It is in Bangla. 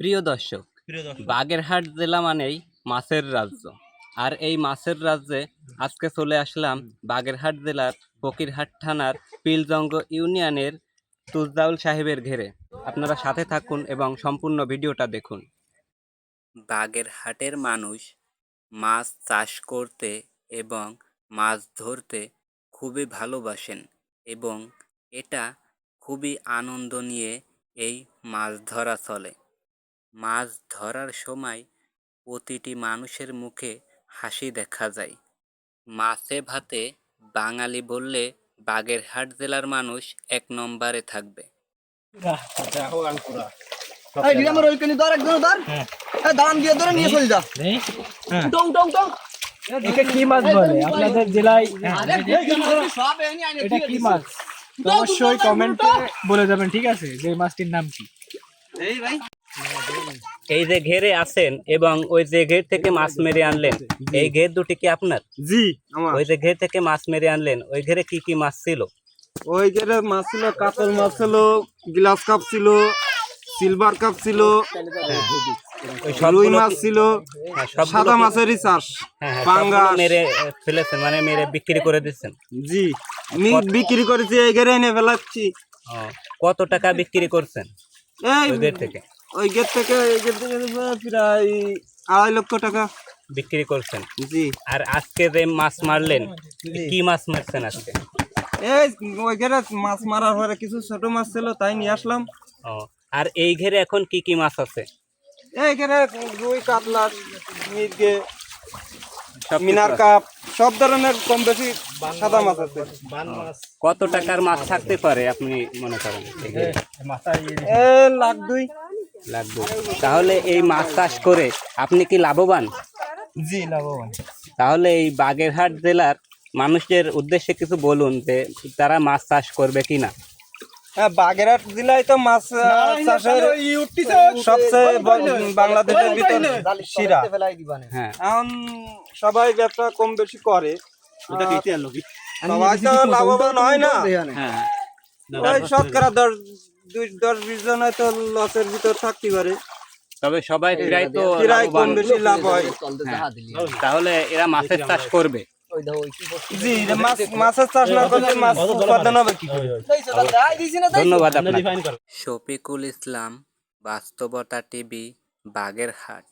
প্রিয় দর্শক বাগেরহাট জেলা মানেই মাছের রাজ্য। আর এই মাছের রাজ্যে আজকে চলে আসলাম বাগেরহাট জেলার ফকিরহাট থানার পিলজঙ্গ ইউনিয়নের তুজদাউল সাহেবের ঘেরে। আপনারা সাথে থাকুন এবং সম্পূর্ণ ভিডিওটা দেখুন। বাগেরহাটের মানুষ মাছ চাষ করতে এবং মাছ ধরতে খুবই ভালোবাসেন এবং এটা খুবই আনন্দ নিয়ে এই মাছ ধরা চলে। মাছ ধরার সময় প্রতিটি মানুষের মুখে হাসি দেখা যায়। মাছে ভাতে বাঙালি বললে বাগেরহাট জেলার মানুষ এক নম্বরে থাকবে। এই ডিরামের ওইখানে ধর একজন ধর। এই দাঁড়ান দিয়ে ধরে নিয়ে চলে যা। উঠো উঠো উঠো। এটা কি মাছ বলে? আপনাদের জেলায় আরে সব এনে আনে এটা কি মাছ? অবশ্যই কমেন্টে বলে যাবেন ঠিক আছে? যে মাছটির নাম কি? এই ভাই। এই যে ঘেরে আছেন এবং ওই যে ঘের থেকে মাছ মেরে আনলেন এই ঘের দুটি কি আপনার? জি আমার। ওই যে ঘের থেকে মাছ মেরে আনলেন ওই ঘেরে কি কি মাছ ছিল? ওই ঘেরে মাছ ছিল কাতল মাছ ছিল গ্লাস কাপ ছিল সিলভার কাপ ছিল রুই মাছ ছিল হ্যাঁ, সাদা মাছেরই চাষ হ্যাঁ, হ্যাঁ, মেরে ফেলেছেন মানে মেরে বিক্রি করে দিচ্ছেন। জি আমি বিক্রি করেছি এই গেরে এনে ফেলাচ্ছি। কত টাকা বিক্রি করছেন? এই থেকে? ওই গেট থেকে এই গেট থেকে প্রায় আড়াই লক্ষ টাকা। বিক্রি করছেন? জি। আর আজকে যে মাছ মারলেন কি মাছ মারছেন আজকে? এই ওই ঘেরে মাছ মারার পরে কিছু ছোট মাছ ছিল তাই নিয়ে আসলাম। ও আর এই ঘেরে এখন কি কি মাছ আছে? এই গেরে রুই কাতলা মির্গে মিনার কাপ সব ধরনের কম বেশি সাদা মাছ আছে। কত টাকার মাছ থাকতে পারে আপনি মনে করেন লাখ দুই। লাগবে। তাহলে এই মাছ চাষ করে আপনি কি লাভবান? জি লাভবান। তাহলে এই বাগেরহাট জেলার মানুষের উদ্দেশ্যে কিছু বলুন যে তারা মাছ চাষ করবে কিনা হ্যাঁ বাগেরহাট জেলায় তো মাছ চাষের সবচেয়ে বাংলাদেশের ভিতর শিরা। না হ্যাঁ। এখন সবাই ব্যবসা কম বেশি করে। সবাই তো লাভবান হয় না। হ্যাঁ ওই শতকরা দশ দুই দশ বিশ জন হয়তো লসের ভিতর থাকতে পারে। তবে সবাই প্রায় তো প্রায় কম বেশি লাভ হয়। হ্যাঁ। তাহলে এরা মাছের চাষ করবে। ওই দাও ওই কি করছিস জি মাছ মাছের চাষ না করলে মাছ উৎপাদন হবে কি ধন্যবাদ শফিকুল ইসলাম বাস্তবতা টিভি বাগেরহাট।